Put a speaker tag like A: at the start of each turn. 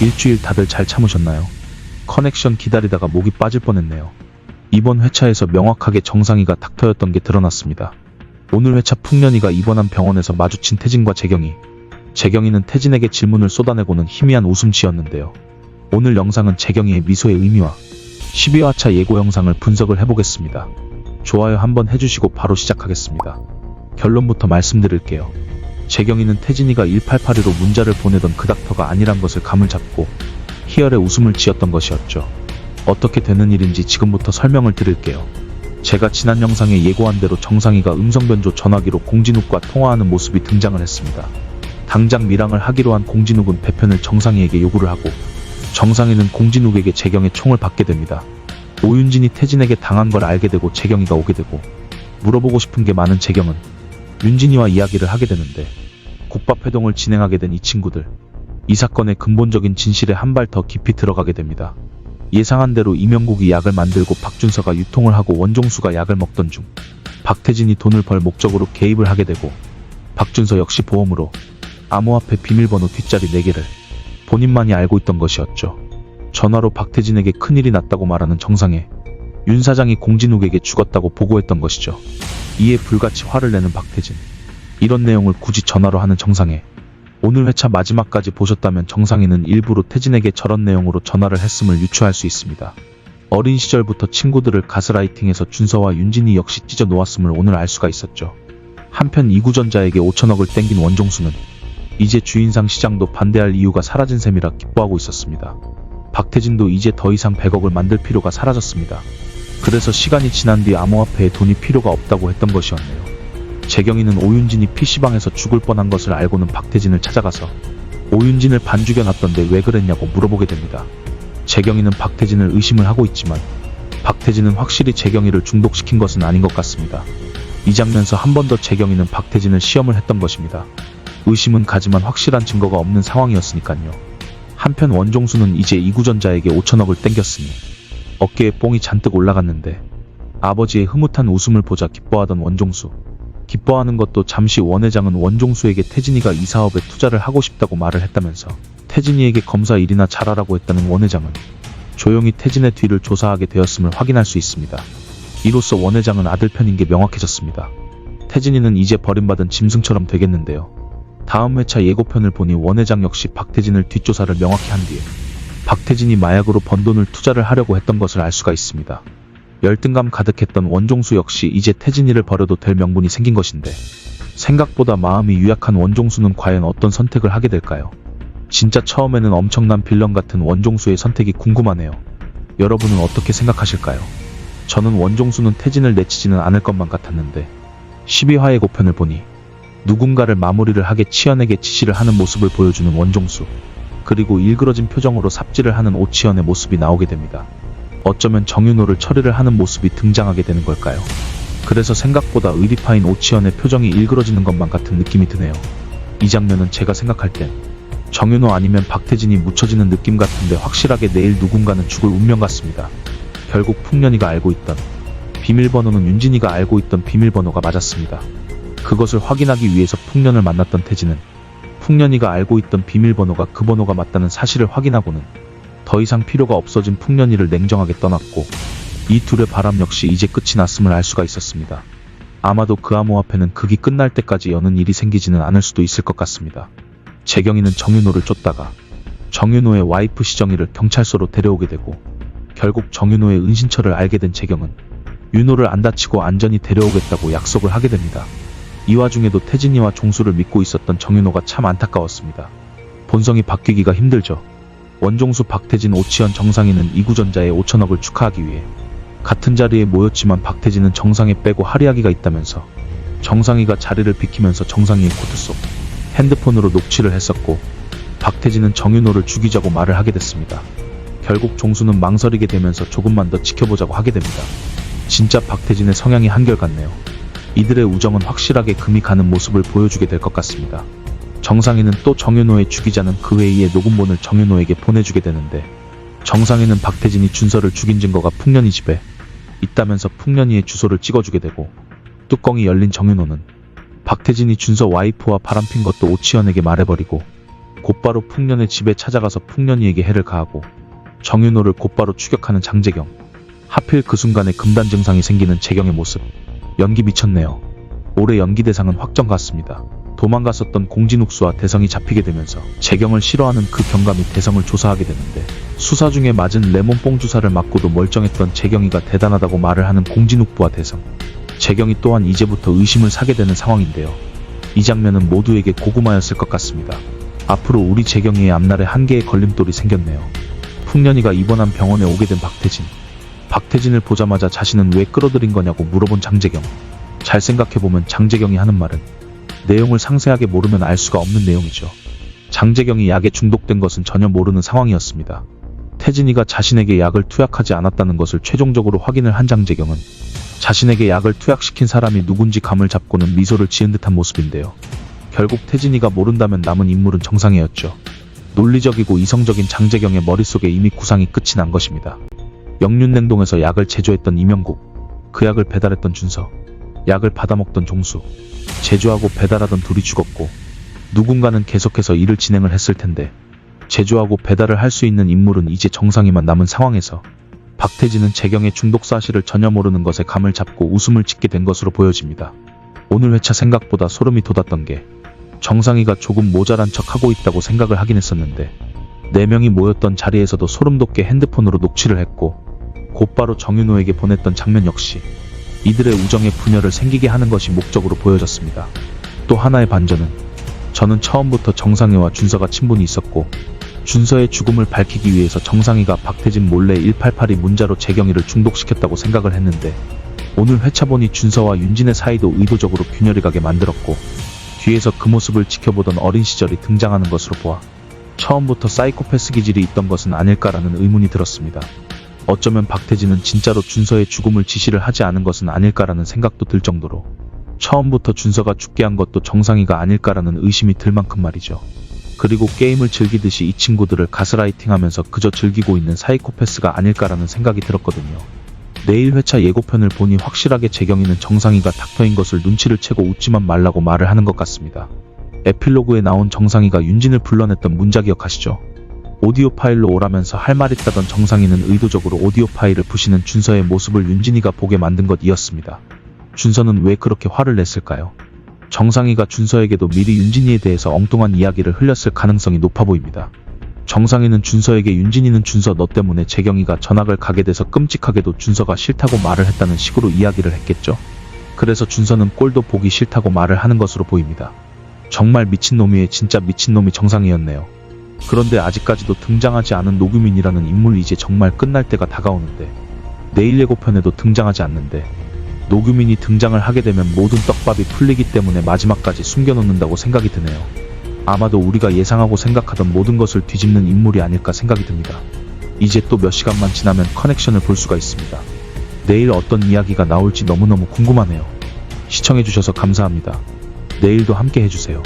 A: 일주일 다들 잘 참으셨나요? 커넥션 기다리다가 목이 빠질 뻔했네요. 이번 회차에서 명확하게 정상이가 닥터였던 게 드러났습니다. 오늘 회차 풍년이가 입원한 병원에서 마주친 태진과 재경이 재경이는 태진에게 질문을 쏟아내고는 희미한 웃음 지었는데요. 오늘 영상은 재경이의 미소의 의미와 12화차 예고 영상을 분석을 해보겠습니다. 좋아요 한번 해주시고 바로 시작하겠습니다. 결론부터 말씀드릴게요. 재경이는 태진이가 1882로 문자를 보내던 그 닥터가 아니란 것을 감을 잡고 희열의 웃음을 지었던 것이었죠. 어떻게 되는 일인지 지금부터 설명을 드릴게요. 제가 지난 영상에 예고한 대로 정상이가 음성변조 전화기로 공진욱과 통화하는 모습이 등장을 했습니다. 당장 밀항을 하기로 한 공진욱은 배편을 정상이에게 요구를 하고 정상이는 공진욱에게 재경의 총을 받게 됩니다. 오윤진이 태진에게 당한 걸 알게 되고 재경이가 오게 되고 물어보고 싶은 게 많은 재경은 윤진이와 이야기를 하게 되는데 국밥 회동을 진행하게 된 이 친구들 이 사건의 근본적인 진실에 한 발 더 깊이 들어가게 됩니다. 예상한 대로 이명국이 약을 만들고 박준서가 유통을 하고 원종수가 약을 먹던 중 박태진이 돈을 벌 목적으로 개입을 하게 되고 박준서 역시 보험으로 암호화폐 비밀번호 뒷자리 4개를 본인만이 알고 있던 것이었죠. 전화로 박태진에게 큰일이 났다고 말하는 정상에 윤 사장이 공진욱에게 죽었다고 보고했던 것이죠. 이에 불같이 화를 내는 박태진. 이런 내용을 굳이 전화로 하는 정상에 오늘 회차 마지막까지 보셨다면 정상이는 일부러 태진에게 저런 내용으로 전화를 했음을 유추할 수 있습니다. 어린 시절부터 친구들을 가스라이팅해서 준서와 윤진이 역시 찢어 놓았음을 오늘 알 수가 있었죠. 한편 이구전자에게 5천억을 땡긴 원종수는 이제 주인상 시장도 반대할 이유가 사라진 셈이라 기뻐하고 있었습니다. 박태진도 이제 더 이상 100억을 만들 필요가 사라졌습니다. 그래서 시간이 지난 뒤 암호화폐에 돈이 필요가 없다고 했던 것이었네요. 재경이는 오윤진이 PC방에서 죽을 뻔한 것을 알고는 박태진을 찾아가서 오윤진을 반죽여 놨던데 왜 그랬냐고 물어보게 됩니다. 재경이는 박태진을 의심을 하고 있지만 박태진은 확실히 재경이를 중독시킨 것은 아닌 것 같습니다. 이 장면에서 한 번 더 재경이는 박태진을 시험을 했던 것입니다. 의심은 가지만 확실한 증거가 없는 상황이었으니까요. 한편 원종수는 이제 이구전자에게 5천억을 땡겼으니 어깨에 뽕이 잔뜩 올라갔는데 아버지의 흐뭇한 웃음을 보자 기뻐하던 원종수. 기뻐하는 것도 잠시 원 회장은 원종수에게 태진이가 이 사업에 투자를 하고 싶다고 말을 했다면서 태진이에게 검사 일이나 잘하라고 했다는 원 회장은 조용히 태진의 뒤를 조사하게 되었음을 확인할 수 있습니다. 이로써 원 회장은 아들 편인 게 명확해졌습니다. 태진이는 이제 버림받은 짐승처럼 되겠는데요. 다음 회차 예고편을 보니 원 회장 역시 박태진을 뒷조사를 명확히 한 뒤에 박태진이 마약으로 번 돈을 투자를 하려고 했던 것을 알 수가 있습니다. 열등감 가득했던 원종수 역시 이제 태진이를 버려도 될 명분이 생긴 것인데 생각보다 마음이 유약한 원종수는 과연 어떤 선택을 하게 될까요? 진짜 처음에는 엄청난 빌런 같은 원종수의 선택이 궁금하네요. 여러분은 어떻게 생각하실까요? 저는 원종수는 태진을 내치지는 않을 것만 같았는데 12화 예고편을 보니 누군가를 마무리를 하게 치연에게 지시를 하는 모습을 보여주는 원종수 그리고 일그러진 표정으로 삽질을 하는 오치연의 모습이 나오게 됩니다. 어쩌면 정윤호를 처리를 하는 모습이 등장하게 되는 걸까요? 그래서 생각보다 의리파인 오치연의 표정이 일그러지는 것만 같은 느낌이 드네요. 이 장면은 제가 생각할 땐 정윤호 아니면 박태진이 묻혀지는 느낌 같은데 확실하게 내일 누군가는 죽을 운명 같습니다. 결국 풍년이가 알고 있던 비밀번호는 윤진이가 알고 있던 비밀번호가 맞았습니다. 그것을 확인하기 위해서 풍년을 만났던 태진은 풍년이가 알고 있던 비밀번호가 그 번호가 맞다는 사실을 확인하고는 더 이상 필요가 없어진 풍년이를 냉정하게 떠났고 이 둘의 바람 역시 이제 끝이 났음을 알 수가 있었습니다. 아마도 그 암호화폐는 극이 끝날 때까지 여는 일이 생기지는 않을 수도 있을 것 같습니다. 재경이는 정윤호를 쫓다가 정윤호의 와이프 시정이를 경찰서로 데려오게 되고 결국 정윤호의 은신처를 알게 된 재경은 윤호를 안 다치고 안전히 데려오겠다고 약속을 하게 됩니다. 이 와중에도 태진이와 종수를 믿고 있었던 정윤호가 참 안타까웠습니다. 본성이 바뀌기가 힘들죠. 원종수 박태진 오치현 정상이는 이구전자의 5천억을 축하하기 위해 같은 자리에 모였지만 박태진은 정상에 빼고 하리하기가 있다면서 정상이가 자리를 비키면서 정상이의 코트 속 핸드폰으로 녹취를 했었고 박태진은 정윤호를 죽이자고 말을 하게 됐습니다. 결국 종수는 망설이게 되면서 조금만 더 지켜보자고 하게 됩니다. 진짜 박태진의 성향이 한결같네요. 이들의 우정은 확실하게 금이 가는 모습을 보여주게 될 것 같습니다. 정상이는 또 정윤호의 주기자는 그 회의의 녹음본을 정윤호에게 보내주게 되는데 정상이는 박태진이 준서를 죽인 증거가 풍년이 집에 있다면서 풍년이의 주소를 찍어주게 되고 뚜껑이 열린 정윤호는 박태진이 준서 와이프와 바람핀 것도 오치현에게 말해버리고 곧바로 풍년의 집에 찾아가서 풍년이에게 해를 가하고 정윤호를 곧바로 추격하는 장재경. 하필 그 순간에 금단 증상이 생기는 재경의 모습. 연기 미쳤네요. 올해 연기 대상은 확정 같습니다. 도망갔었던 공진욱수와 대성이 잡히게 되면서 재경을 싫어하는 그 경감이 대성을 조사하게 되는데 수사 중에 맞은 레몬뽕 주사를 맞고도 멀쩡했던 재경이가 대단하다고 말을 하는 공진욱부와 대성. 재경이 또한 이제부터 의심을 사게 되는 상황인데요. 이 장면은 모두에게 고구마였을 것 같습니다. 앞으로 우리 재경이의 앞날에 한 개의 걸림돌이 생겼네요. 풍년이가 입원한 병원에 오게 된 박태진. 박태진을 보자마자 자신은 왜 끌어들인 거냐고 물어본 장재경. 잘 생각해보면 장재경이 하는 말은 내용을 상세하게 모르면 알 수가 없는 내용이죠. 장재경이 약에 중독된 것은 전혀 모르는 상황이었습니다. 태진이가 자신에게 약을 투약하지 않았다는 것을 최종적으로 확인을 한 장재경은 자신에게 약을 투약시킨 사람이 누군지 감을 잡고는 미소를 지은 듯한 모습인데요. 결국 태진이가 모른다면 남은 인물은 정상이었죠. 논리적이고 이성적인 장재경의 머릿속에 이미 구상이 끝이 난 것입니다. 영륜냉동에서 약을 제조했던 이명국, 그 약을 배달했던 준서, 약을 받아먹던 종수, 제조하고 배달하던 둘이 죽었고, 누군가는 계속해서 일을 진행을 했을 텐데, 제조하고 배달을 할 수 있는 인물은 이제 정상이만 남은 상황에서, 박태진은 재경의 중독 사실을 전혀 모르는 것에 감을 잡고 웃음을 짓게 된 것으로 보여집니다. 오늘 회차 생각보다 소름이 돋았던 게, 정상이가 조금 모자란 척 하고 있다고 생각을 하긴 했었는데, 네 명이 모였던 자리에서도 소름 돋게 핸드폰으로 녹취를 했고, 곧바로 정윤호에게 보냈던 장면 역시 이들의 우정에 분열을 생기게 하는 것이 목적으로 보여졌습니다. 또 하나의 반전은 저는 처음부터 정상회와 준서가 친분이 있었고 준서의 죽음을 밝히기 위해서 정상희가 박태진 몰래 1882 문자로 재경이를 중독시켰다고 생각을 했는데 오늘 회차 보니 준서와 윤진의 사이도 의도적으로 균열이 가게 만들었고 뒤에서 그 모습을 지켜보던 어린 시절이 등장하는 것으로 보아 처음부터 사이코패스 기질이 있던 것은 아닐까라는 의문이 들었습니다. 어쩌면 박태진은 진짜로 준서의 죽음을 지시를 하지 않은 것은 아닐까라는 생각도 들 정도로 처음부터 준서가 죽게 한 것도 정상이가 아닐까라는 의심이 들 만큼 말이죠. 그리고 게임을 즐기듯이 이 친구들을 가스라이팅 하면서 그저 즐기고 있는 사이코패스가 아닐까라는 생각이 들었거든요. 내일 회차 예고편을 보니 확실하게 재경이는 정상이가 닥터인 것을 눈치를 채고 웃지만 말라고 말을 하는 것 같습니다. 에필로그에 나온 정상이가 윤진을 불러냈던 문자 기억하시죠? 오디오 파일로 오라면서 할 말 있다던 정상이는 의도적으로 오디오 파일을 부시는 준서의 모습을 윤진이가 보게 만든 것 이었습니다. 준서는 왜 그렇게 화를 냈을까요? 정상이가 준서에게도 미리 윤진이에 대해서 엉뚱한 이야기를 흘렸을 가능성이 높아 보입니다. 정상이는 준서에게 윤진이는 준서 너 때문에 재경이가 전학을 가게 돼서 끔찍하게도 준서가 싫다고 말을 했다는 식으로 이야기를 했겠죠. 그래서 준서는 꼴도 보기 싫다고 말을 하는 것으로 보입니다. 정말 미친놈이에 진짜 미친놈이 정상이었네요. 그런데 아직까지도 등장하지 않은 노규민이라는 인물이 이제 정말 끝날 때가 다가오는데 내일 예고편에도 등장하지 않는데 노규민이 등장을 하게 되면 모든 떡밥이 풀리기 때문에 마지막까지 숨겨놓는다고 생각이 드네요. 아마도 우리가 예상하고 생각하던 모든 것을 뒤집는 인물이 아닐까 생각이 듭니다. 이제 또 몇 시간만 지나면 커넥션을 볼 수가 있습니다. 내일 어떤 이야기가 나올지 너무너무 궁금하네요. 시청해주셔서 감사합니다. 내일도 함께 해주세요.